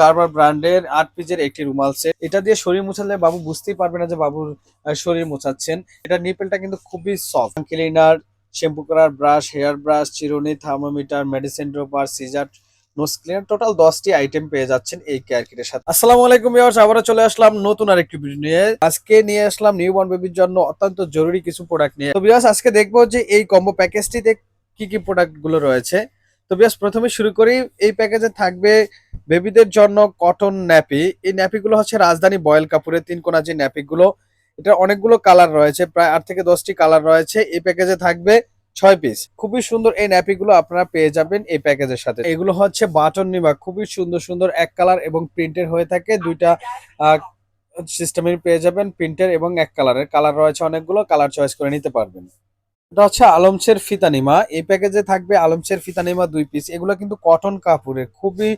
গার্বার ব্র্যান্ডের আট পিসের একটি রুমাল সেট এটা দিয়ে শরীর মোছালে বাবু বুঝতেই পারবে না যে বাবুর শরীর মোছাচ্ছেন। এটা নিপেলটা কিন্তু খুবই সফট ক্লিনার শ্যাম্পু করার ব্রাশ হেয়ার ব্রাশ চিরুনি thermometer medicine dropper scissor nose cleaner total দশটি আইটেম পেয়ে যাচ্ছেন এই কেয়ার কিটের সাথে। আসসালামু আলাইকুম ভিউয়ার্স আবারও চলে আসলাম নতুন আরেকটি ভিডিও নিয়ে। আজকে নিয়ে আসলাম নিউ বর্ন বেবির জন্য অত্যন্ত জরুরি কিছু প্রোডাক্ট নিয়ে। তো ভিউয়ার্স আজকে দেখব যে এই কম্বো প্যাকেজটিতে কি কি প্রোডাক্টগুলো রয়েছে। তো ভিউয়ার্স প্রথমে শুরু করি। এই প্যাকেজে থাকবে বেবিদের জন্য কটন ন্যাপি এই ন্যাপি গুলো হচ্ছে রাজধানী বয়েল কাপুরের তিন কোনা যে ন্যাপি গুলো এটা অনেকগুলো কালার রয়েছে, প্রায় আট থেকে দশটি কালার রয়েছে। এই প্যাকেজে থাকবে ছয় পিস খুবই সুন্দর এই ন্যাপি গুলো আপনারা পেয়ে যাবেন এই প্যাকেজের সাথে। এগুলো হচ্ছে বাটন নিবা, খুবই সুন্দর সুন্দর এক কালার এবং প্রিন্টের হয়ে থাকে। দুইটা সিস্টেমের পেয়ে যাবেন প্রিন্টের এবং এক কালারের কালার রয়েছে অনেকগুলো কালার চয়েস করে নিতে পারবেন। এটা হচ্ছে আলমসের ফিতানিমা। এই প্যাকেজে থাকবে আলমসের ফিতানিমা দুই পিস এগুলো কিন্তু কটন কাপড়ের। খুবই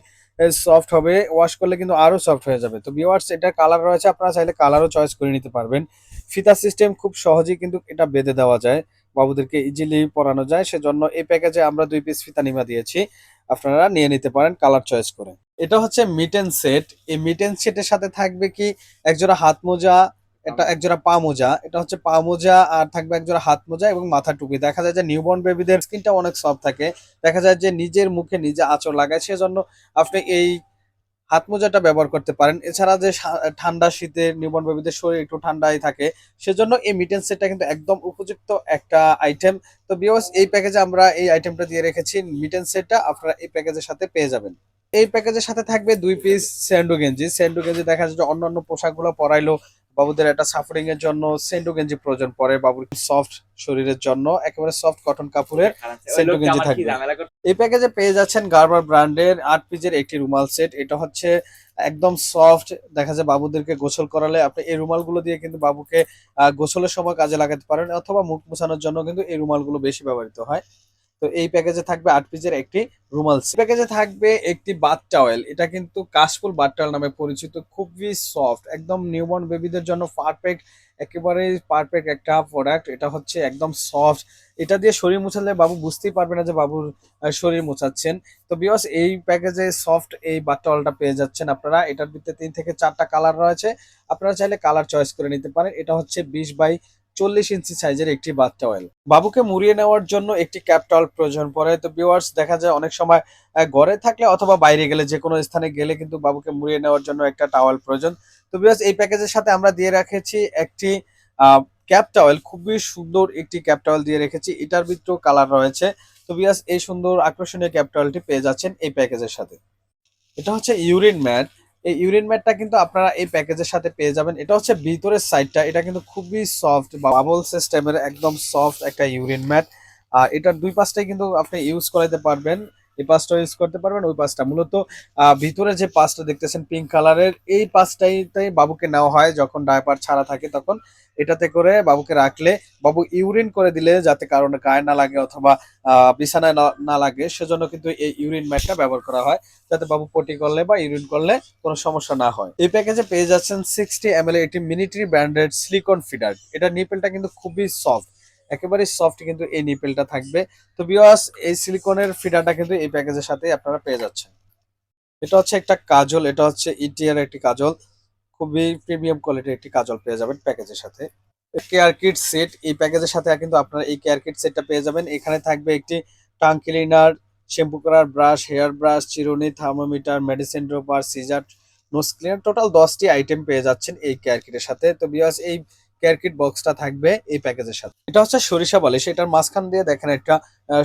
সফট হবে। ওয়াশ করলে কিন্তু আরও সফট হয়ে যাবে। তো ভিওয়ার্স এটা কালার রয়েছে। আপনারা চাইলে কালারও চয়েস করে নিতে পারবেন। ফিতা সিস্টেম খুব সহজেই কিন্তু এটা বেঁধে দেওয়া যায়। বাবুদেরকে ইজিলি পরানো যায়। সেজন্য এই প্যাকেজে আমরা দুই পিস ফিতানিমা দিয়েছি। আপনারা নিয়ে নিতে পারেন কালার চয়েস করে। এটা হচ্ছে মিটেন সেট এই মিটেন সেটের সাথে থাকবে কি? একজোড়া হাত মোজা এটা একজোড়া পা মোজা এটা হচ্ছে পা মোজা আর থাকবে একজোড়া হাত মোজা এবং মাথা টুপি। দেখা যায় যে নিউবর্ন বেবিদের স্কিনটা অনেক সফট থাকে দেখা যায় যে নিজের মুখে নিজে আঁচড় লাগায় সেজন্য আপনি এই হাত মোজাটা ব্যবহার করতে পারেন। এছাড়া যে ঠান্ডা শীতে নিউবর্ন বেবিদের শরীর একটু ঠান্ডাই থাকে সেজন্য এই মিটেন সেটটা কিন্তু একদম উপযুক্ত একটা আইটেম তো বিওস এই প্যাকেজে আমরা এই আইটেমটা দিয়ে রেখেছি মিটেন সেটটা আপনারা এই প্যাকেজের সাথে পেয়ে যাবেন। এই প্যাকেজের সাথে থাকবে দুই পিস স্যান্ডো গেঞ্জি। স্যান্ডো গেঞ্জি দেখা যায় যে অন্যান্য পোশাকগুলো পরাইলো বাবুদের একটা সাফারিং এর জন্য স্যান্ডো গেঞ্জি প্রয়োজন পড়ে বাবুর সফট শরীরের জন্য একেবারে সফট কটন কাপড়ের সেন্টো গেঞ্জি থাকবে। এই প্যাকেজে পেয়ে যাচ্ছেন গার্বার ব্র্যান্ডের আট পিসের একটি রুমাল সেট এটা হচ্ছে একদম সফট দেখা যায় বাবুদেরকে গোসল করালে আপনি এই রুমালগুলো দিয়ে কিন্তু বাবুকে গোসলের সময় কাজে লাগাতে পারেন অথবা মুখ মোছানোর জন্য কিন্তু এই রুমালগুলো বেশি ব্যবহৃত হয় তো এই প্যাকেজে থাকবে আট পিসের একটি রুমাল প্যাকেজে থাকবে একটি বাথ টাওয়েল এটা কিন্তু কাশফুল বাথ টাওয়েল নামে পরিচিত, খুবই সফট একদম নিউবর্ন বেবিদের জন্য পারফেক্ট একেবারে পারফেক্ট একটা প্রোডাক্ট এটা হচ্ছে একদম সফট এটা দিয়ে শরীর মুছালে বাবু বুঝতেই পারবে না যে বাবুর শরীর মোছাচ্ছেন। তো বিকজ এই প্যাকেজে সফট এই বাট্টাওয়ালটা পেয়ে যাচ্ছেন আপনারা। এটার ভিতরে তিন থেকে চারটা কালার রয়েছে। আপনারা চাইলে কালার চয়েস করে নিতে পারেন। এটা হচ্ছে বিশ বাই চল্লিশ ইঞ্চি সাইজের একটি বাথ টাওয়েল বাবুকে মুড়িয়ে নেওয়ার জন্য একটি ক্যাপ টাওয়াল প্রয়োজন পড়ে। তো ভিউয়ার্স দেখা যায় অনেক সময় ঘরে থাকলে অথবা বাইরে গেলে যে কোনো স্থানে গেলে কিন্তু বাবুকে মুড়িয়ে নেওয়ার জন্য একটা টাওয়াল প্রয়োজন। তো ভিউয়ার্স এই প্যাকেজের সাথে আমরা দিয়ে রেখেছি একটি ক্যাপ টাওয়েল খুবই সুন্দর একটি ক্যাপ টাওয়েল দিয়ে রেখেছি। এটার ভিতরেও কালার রয়েছে। তো বিয়াস এই সুন্দর আকর্ষণীয় ক্যাপ টাওয়েলটি পেয়ে যাচ্ছেন এই প্যাকেজের সাথে। এটা হচ্ছে ইউরিন ম্যাট এই ইউরিন ম্যাটটা কিন্তু আপনারা এই প্যাকেজের সাথে পেয়ে যাবেন। এটা হচ্ছে ভিতরের সাইডটা। এটা কিন্তু খুবই সফট বাবল সিস্টেমের একদম সফট একটা ইউরিন ম্যাট। আর এটার দুই পাশটাই কিন্তু আপনি ইউজ করাতে পারবেন। এই পাশটা ইউজ করতে পারবেন, ওই পাশটা মূলত ভিতরে যে পাশটা দেখতেছেন পিঙ্ক কালারের এই পাশটাইতে বাবুকে নেওয়া হয় যখন ডায়পার ছাড়া থাকে তখন। এটাতে করে বাবুকে রাখলে, বাবু ইউরিন করে দিলে যাতে কারণে গায়ে না লাগে অথবা বিছানায় না- না লাগে, সেজন্য কিন্তু এই ইউরিন ম্যাটটা ব্যবহার করা হয়। যাতে বাবু পটি করলে বা ইউরিন করলে কোনো সমস্যা না হয়। এই প্যাকেজে পেয়ে যাচ্ছেন সিক্সটি এম এল এটি মিনিট্রি ব্র্যান্ডেড সিলিকন ফিডার এটা নিপেলটা কিন্তু খুবই সফট একেবারে সফট কিন্তু এই নিপেলটা থাকবে। তো বিয়াস এই সিলিকনের ফিডারটা কিন্তু এই প্যাকেজের সাথে আপনারা পেয়ে যাচ্ছেন। এটা হচ্ছে একটা কাজল, এটা হচ্ছে ইটিআর একটি কাজল। খুবই প্রিমিয়াম কোয়ালিটির একটি কাজল পেয়ে যাবেন প্যাকেজের সাথে। কেয়ার কিট সেট এই প্যাকেজের সাথে কিন্তু আপনারা এই কেয়ার কিট সেটটা পেয়ে যাবেন। এখানে থাকবে একটি টাং ক্লিনার শ্যাম্পু করার ব্রাশ হেয়ার ব্রাশ চিরুনি thermometer medicine dropper scissor nose cleaner total দশটি আইটেম পেয়ে যাচ্ছেন এই কেয়ার কিটের সাথে। তো বিয়াস এই কেয়ার কিট বক্সটা থাকবে এই প্যাকেজের সাথে। এটা হচ্ছে সরিষা বলে, সেটার মাঝখান দিয়ে দেখেন একটা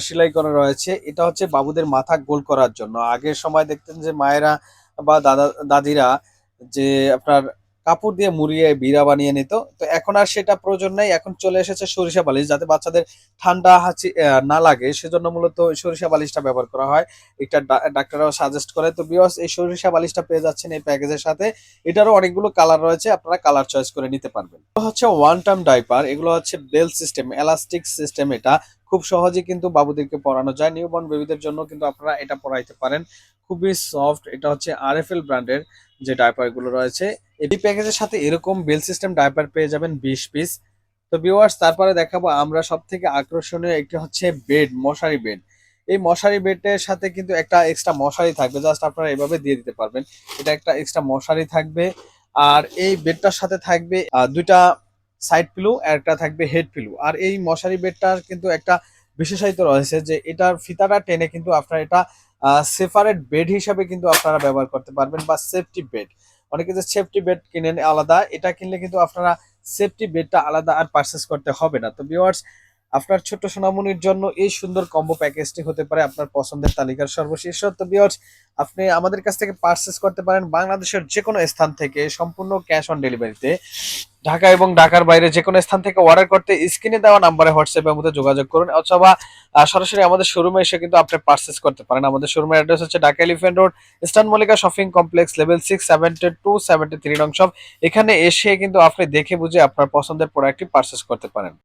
সেলাই করা রয়েছে। এটা হচ্ছে বাবুদের মাথা গোল করার জন্য। আগের সময় দেখতেন যে মায়েরা বা দাদা, দাদিরা যে আপনার কাপড় দিয়ে মুড়িয়ে বিড়া বানিয়ে নিত। তো এখন আর সেটা প্রয়োজন নেই। এখন চলে এসেছে সরিষা বালিশ যাতে বাচ্চাদের ঠান্ডা হাঁচি না লাগে। সেজন্য মূলত সরিষা বালিশটা ব্যবহার করা হয়। এটা ডাক্তাররাও সাজেস্ট করে। তো বিয়স এই সরিষা বালিশটা পেয়ে যাচ্ছেন এই প্যাকেজের সাথে। এটারও অনেকগুলো কালার রয়েছে। আপনারা কালার চয়েস করে নিতে পারবেন। হচ্ছে ওয়ান টার্ম ডাইপার এগুলো হচ্ছে বেল সিস্টেম এলাস্টিক সিস্টেম এটা। খুব সহজে কিন্তু বাবুদেরকে পরানো যায়। নিউবর্ন বেবিদের জন্য কিন্তু আপনারা এটা পরাইতে পারেন। খুবই সফট এটা হচ্ছে আরএফএল ব্র্যান্ডের যে ডাইপারগুলো রয়েছে। এই প্যাকেজের সাথে এরকম বেল সিস্টেম ডাইপার পেয়ে যাবেন বিশ পিস তো ভিউয়ার্স তারপরে দেখাবো আমরা সব থেকে আকর্ষণীয় একটি হচ্ছে বেড মশারি বেড এই মশারি বেডের সাথে কিন্তু একটা এক্সট্রা মশারি থাকবে। জাস্ট আপনারা এভাবে দিয়ে দিতে পারবেন। এটা একটা এক্সট্রা মশারি থাকবে। আর এই বেডটার সাথে থাকবে দুইটা সাইড পিলো আর একটা থাকবে হেড পিলো আর এই মশারি বেডটার কিন্তু একটা বিশেষায়িত রয়েছে যে, এটার ফিতাটা টেনে কিন্তু আপনারা এটা সেপারেট বেড হিসাবে কিন্তু আপনারা ব্যবহার করতে পারবেন বা সেফটি বেড অনেকে যে সেফটি বেড কিনেন আলাদা, এটা কিনলে কিন্তু আপনারা সেফটি বেডটা আলাদা আর পারচেস করতে হবে না। তো ভিওয়ার্স আপনার ছোট্ট সোনামনির জন্য এই সুন্দর কম্বো প্যাকেজটি হতে পারে আপনার পছন্দের তালিকার সর্বশেষ। তো ভিউয়ার্স আপনি আমাদের কাছ থেকে পারচেস করতে পারেন বাংলাদেশের যে কোনো স্থান থেকে সম্পূর্ণ ক্যাশ অন ডেলিভারিতে ঢাকা এবং ঢাকার বাইরে যে কোনো স্থান থেকে অর্ডার করতে স্ক্রিনে দেওয়া নাম্বারে হোয়াটসঅ্যাপের মধ্যে যোগাযোগ করুন, অথবা সরাসরি আমাদের শোরুমে এসে কিন্তু আপনি পার্সেস করতে পারেন। আমাদের শোরুমের অ্যাড্রেস হচ্ছে Dhaka elephant road eastern Mallika shopping complex level six seventy two seventy three নং শপ এখানে এসে কিন্তু আপনি দেখে বুঝে আপনার পছন্দের প্রোডাক্টটি পারচেস করতে পারেন।